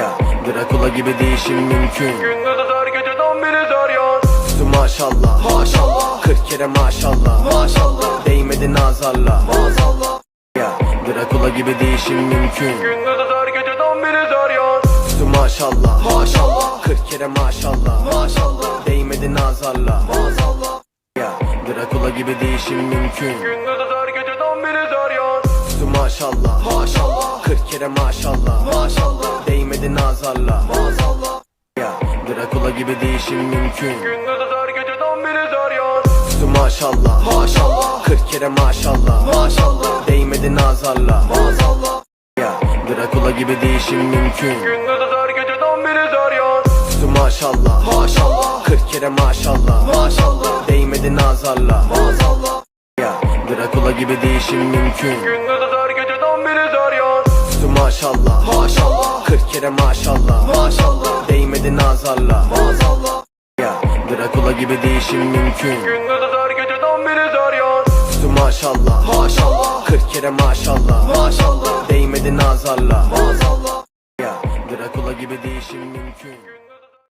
Ya. Drakula gibi değişim mümkün. Gündüz dar geceden biri zar ya. Üstü maşallah. Maşallah. 40 kere maşallah. Maşallah. Değmedi nazarla. Maazallah Ya. Drakula gibi değişim mümkün. Gündüz dar geceden biri zar ya. Üstü maşallah. Maşallah. 40 kere maşallah. Maşallah. Değmedi nazarla. Maazallah Ya. Drakula gibi değişim mümkün. Gündüz dar geceden biri zar ya. Üstü maşallah. Maşallah. 40 kere maşallah. Maşallah Değmedi nazarla. Maazallah Ya Drakula gibi değişim mümkün. Gündüz dar geceden biri zar ya Üstü maşallah. Maşallah. 40 kere maşallah. Maşallah. Değmedi nazarla. Maazallah Ya Drakula gibi değişim mümkün. Gündüz dar geceden biri zar ya Üstü maşallah. Maşallah. 40 kere maşallah. Maşallah. Değmedi nazarla. Maazallah Ya Drakula gibi değişim mümkün. Gündüz dar geceden biri zar ya Üstü maşallah. Maşallah 40 kere maşallah. Maşallah. Değmedi nazarla. Maazallah Ya Drakula gibi değişim mümkün. Gündüz dar geceden biri zar ya Üstü maşallah. Maşallah. 40 kere maşallah. Maşallah. Değmedi nazarla. Maazallah Ya Drakula gibi değişim mümkün